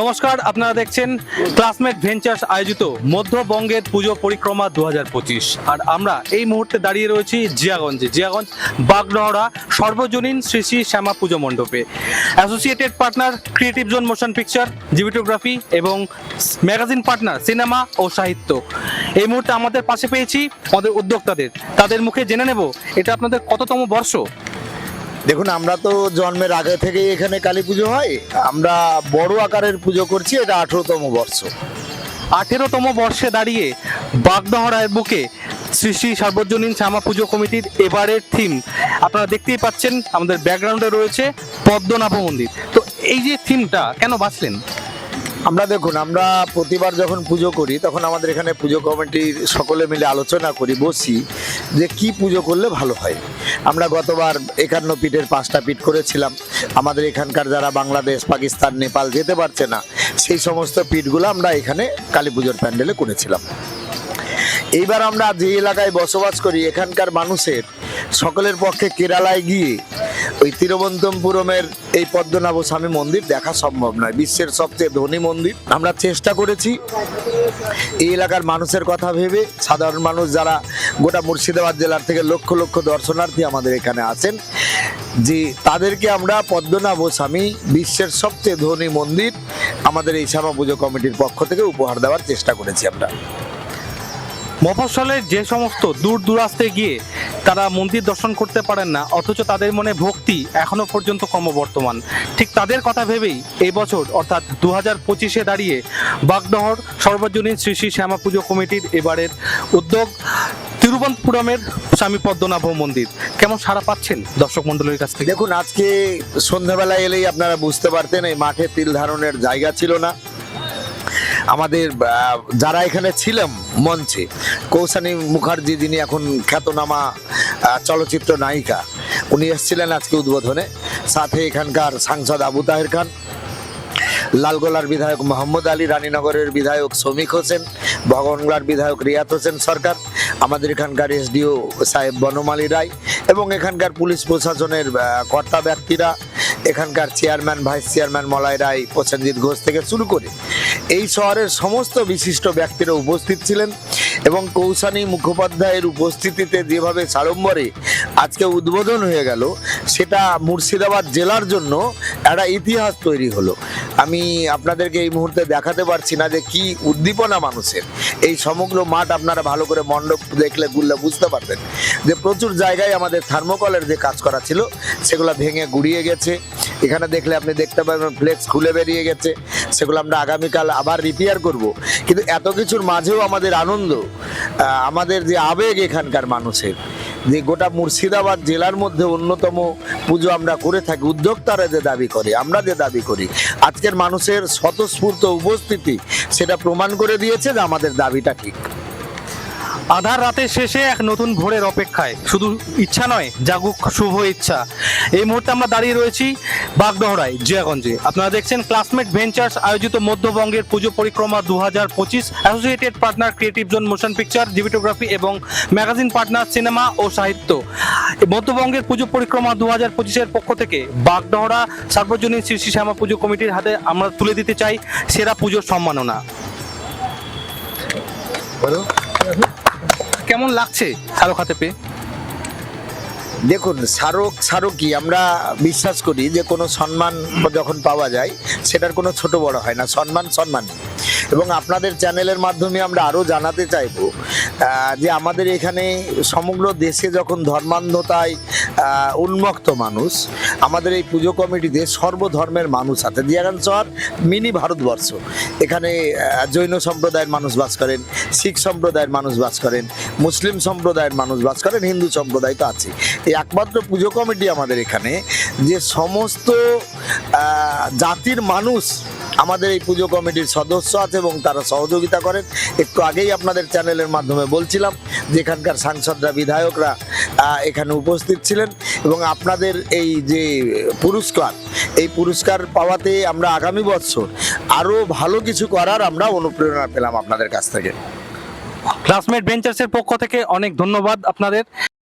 নমস্কার, আপনারা দেখছেন ক্লাসমেট ভেঞ্চার্স আয়োজিত মধ্যবঙ্গের পুজো পরিক্রমা দু হাজার পঁচিশ। আর আমরা এই মুহূর্তে দাঁড়িয়ে রয়েছি জিয়াগঞ্জে। জিয়াগঞ্জ বাগডহরা সর্বজনীন শ্রী শ্রী শ্যামা পুজো মণ্ডপে। Associated partner creative zone motion picture videography এবং ম্যাগাজিন পার্টনার সিনেমা ও সাহিত্য এই মুহূর্তে আমাদের পাশে পেয়েছি আমাদের উদ্যোক্তাদের। তাদের মুখে জেনে নেব, এটা আপনাদের কততম বর্ষ? দেখুন, আমরা তো জন্মের আগে থেকেই এখানে কালী পুজো হয়। আমরা বড় আকারের পুজো করছি এটা আঠেরোতম বর্ষ। আঠেরোতম বর্ষে দাঁড়িয়ে বাগদহরায়ের বুকে শ্রী শ্রী সর্বজনীন শ্যামা পুজো কমিটির এবারের থিম আপনারা দেখতেই পাচ্ছেন, আমাদের ব্যাকগ্রাউন্ডে রয়েছে পদ্মনাভ মন্দির। তো এই যে থিমটা কেন বাঁচলেন আমরা দেখুন, আমরা প্রতিবার যখন পুজো করি, তখন আমাদের এখানে পুজো কমিটির সকলে মিলে আলোচনা করি, বসি যে কি পুজো করলে ভালো হয়। আমরা গতবার একান্ন পিঠের পাঁচটা পিঠ করেছিলাম। আমাদের এখানকার যারা বাংলাদেশ, পাকিস্তান, নেপাল যেতে পারছে না, সেই সমস্ত পিঠগুলো আমরা এখানে কালী পুজোর প্যান্ডেলে করেছিলাম। এইবার আমরা যে এলাকায় বসবাস করি, এখানকার মানুষের, সকলের পক্ষে কেরালায় গিয়ে ওই তিরুবন্তমপুরমের এই পদ্মনাভ স্বামী মন্দির দেখা সম্ভব নয়। বিশ্বের সবচেয়ে ধনী মন্দির। আমরা চেষ্টা করেছি। এই এলাকার মানুষের কথা ভেবে, সাধারণ মানুষ যারা গোটা মুর্শিদাবাদ জেলার থেকে লক্ষ লক্ষ দর্শনার্থী আমাদের এখানে আছেন, যে তাদেরকে আমরা পদ্মনাভ স্বামী, বিশ্বের সবচেয়ে ধনী মন্দির, আমাদের এই শ্যামা পুজো কমিটির পক্ষ থেকে উপহার দেওয়ার চেষ্টা করেছি আমরা। মফস্বলের যে সমস্ত দূর দূরাস্তে গিয়ে তারা মন্দির দর্শন করতে পারেন না, অথচ তাদের মনে ভক্তি এখনও পর্যন্ত ক্রমবর্তমান। ঠিক তাদের কথা ভেবেই এই বছর, অর্থাৎ দু হাজার পঁচিশে দাঁড়িয়ে বাগডহর সর্বজনীন শ্রী শ্রী শ্যামা পুজো কমিটির এবারের উদ্যোগ তিরুবন্তপুরমের স্বামী পদ্মনাভ মন্দির। কেমন সাড়া পাচ্ছেন দর্শক মন্ডলীর কাছ থেকে? দেখুন, আজকে সন্ধ্যাবেলা এলেই আপনারা বুঝতে পারতেন, এই মাঠে তিল ধারণের জায়গা ছিল না। আমাদের যারা এখানে ছিলাম মঞ্চে কৌশানি মুখার্জি যিনি এখন খ্যাতনামা চলচ্চিত্র নায়িকা, উনি এসেছিলেন আজকে উদ্বোধনে। সাথে এখানকার সাংসদ আবু তাহের খান লালগোলার বিধায়ক মোহাম্মদ আলী, রানীনগরের বিধায়ক শ্রমিক হোসেন ভগবানগোলার বিধায়ক রিয়াত হোসেন সরকার, আমাদের এখানকার এসডিও সাহেব বনমালী রায় এবং এখানকার পুলিশ প্রশাসনের কর্তা ব্যক্তিরা, এখানকার chairman, vice chairman Malay Roy, Prosenjit Ghosh থেকে শুরু করে এই শহরের সমস্ত বিশিষ্ট ব্যক্তিরা উপস্থিত ছিলেন এবং কৌশানী মুখোপাধ্যায়ের উপস্থিতিতে যেভাবে সাড়ম্বরে আজকে উদ্বোধন হয়ে গেল, সেটা মুর্শিদাবাদ জেলার জন্য একটা ইতিহাস তৈরি হলো। আমি আপনাদেরকে এই মুহূর্তে দেখাতে পারছি না যে কি উদ্দীপনা মানুষের। এই সমগ্র মাঠ আপনারা ভালো করে মণ্ডপ দেখলে, গুললে বুঝতে পারবেন যে প্রচুর জায়গায় আমাদের থার্মোকলের যে কাজ করা ছিল, সেগুলো ভেঙে গুড়িয়ে গেছে। এখানে দেখলে আপনি দেখতে পাবেন ফ্লেক্স খুলে বেরিয়ে গেছে। সেগুলো আমরা আগামীকাল আবার রিপেয়ার করব। কিন্তু এত কিছুর মাঝেও আমাদের আনন্দ আমাদের যে আবেগ এখানকার মানুষের। যে গোটা মুর্শিদাবাদ জেলার মধ্যে অন্যতম পুজো আমরা করে থাকি, উদ্যোক্তারা যে দাবি করে, আমরা যে দাবি করি। আজকের মানুষের স্বতঃস্ফূর্ত উপস্থিতি সেটা প্রমাণ করে দিয়েছে যে আমাদের দাবিটা ঠিক। আধার রাতের শেষে এক নতুন ভোরের অপেক্ষায়। শুধু ইচ্ছা নয়, জাগুক শুভ ইচ্ছা। এই মুহূর্তে আমরা দাঁড়িয়ে রয়েছি বাগডহরায়, জিয়াগঞ্জে। আপনারা দেখছেন ক্লাসমেট ভেঞ্চার্স, আয়োজিত মধ্যবঙ্গের পুজো পরিক্রমা দু হাজার পঁচিশ, associated partner creative zone motion picture videography এবং ম্যাগাজিন পার্টনার সিনেমা ও সাহিত্য। মধ্যবঙ্গের পুজো পরিক্রমা দু হাজার পঁচিশের পক্ষ থেকে বাগডহরা সার্বজনীন শ্রী শ্রী শ্যামা পুজো কমিটির হাতে আমরা তুলে দিতে চাই সেরা পুজোর সম্মাননা। কেমন লাগছে শাহরুখ হাতে পেয়ে? দেখুন স্মারক স্মারকই আমরা বিশ্বাস করি যে কোনো সম্মান যখন পাওয়া যায়, সেটার কোনো ছোট বড় হয় না। সম্মান সম্মানই এবং আপনাদের চ্যানেলের মাধ্যমে আমরা আরও জানাতে চাইব যে আমাদের এখানে সমগ্র দেশে যখন ধর্মান্ধতায় উন্মুক্ত মানুষ, আমাদের এই পুজো কমিটিতে সর্বধর্মের মানুষ আছে। দিয়াগান শহর মিনি ভারতবর্ষ। এখানে জৈন সম্প্রদায়ের মানুষ বাস করেন, শিখ সম্প্রদায়ের মানুষ বাস করেন, মুসলিম সম্প্রদায়ের মানুষ বাস করেন, হিন্দু সম্প্রদায় তো আছে এই একমাত্র পুজো কমিটি আমাদের এখানে যে সমস্ত জাতির মানুষ আমাদের এই পুজো কমিটির সদস্য আছে এবং তারা সহযোগিতা করেন। একটু আগেই আপনাদের চ্যানেলের মাধ্যমে বলছিলাম যে এখানকার সাংসদরা, বিধায়করা এখানে উপস্থিত ছিলেন এবং আপনাদের এই যে পুরস্কার, এই পুরস্কার পাওয়াতে আমরা আগামী বছর আরও ভালো কিছু করার আমরা অনুপ্রেরণা পেলাম আপনাদের কাছ থেকে। ক্লাসমেট বেঞ্চার্সের পক্ষ থেকে অনেক ধন্যবাদ আপনাদের।